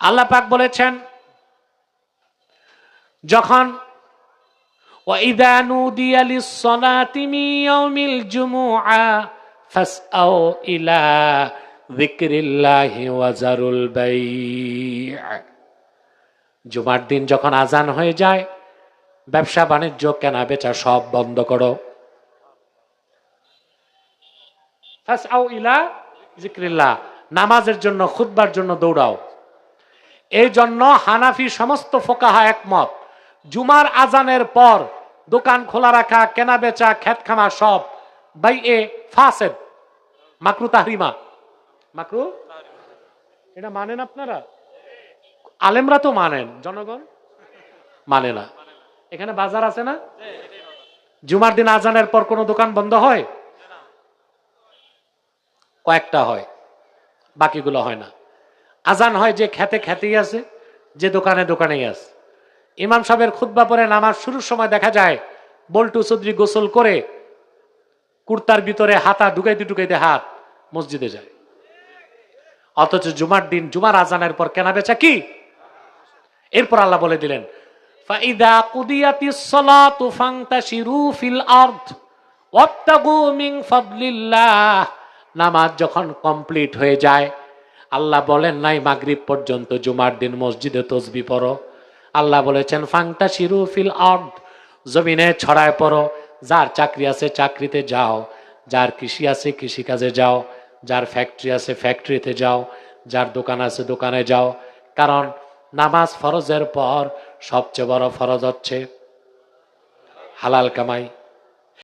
আল্লাহ পাক বলেছেন, যখন জুমার দিন যখন আজান হয়ে যায়, ব্যবসা বাণিজ্য, কেনা বেচা সব বন্ধ করো। ইলা জিক্রিল্লাহ নামাজের জন্য খুদবার জন্য দৌড়াও। এই জন্য হানাফি সমস্ত ফোকাহা একমত। জুমার আজানের পর দোকান খোলা রাখা, কেনা বেচা খামা সব বাই এ ফাসেদ। মাকরু তাহরিমা। মাকরু? এটা মানেন আপনারা? আলেমরা তো মানেন। জনগণ? মানে না। এখানে বাজার আছে না? জুমার দিন আজানের পর কোনো দোকান বন্ধ হয়? কয়েকটা হয়। বাকিগুলো হয় না। আজান হয় যে খেতে খেতেই আছে, যে দোকানে দোকানেই আছে। ইমাম সাহেবের খুদ্া পরে নামাজ শুরুর সময় দেখা যায়, বল্টু চৌধুরী গোসল করে কুর্তার ভিতরে হাতা ঢুকাইতে ঢুকাইতে হাত মসজিদে যায়। অথচ জুমার দিন, জুমার আজানের পর কেনা বেচা কি? এরপর আল্লাহ বলে দিলেন নামাজ যখন কমপ্লিট হয়ে যায় আল্লাহ বলেন, নাই মাগরিব পর্যন্ত জুমার দিন মসজিদে তসবি পড়ো। আল্লাহ বলেছেন ফাংটা শিরু ফিল আর্ড জমিনে ছড়ায় পড়ো। যার চাকরি আছে চাকরিতে যাও, যার কৃষি আছে কৃষিকাজে যাও, যার ফ্যাক্টরি আছে ফ্যাক্টরিতে যাও, যার দোকান আছে দোকানে যাও। কারণ নামাজ ফরজের পর সবচেয়ে বড় ফরজ হচ্ছে হালাল কামাই।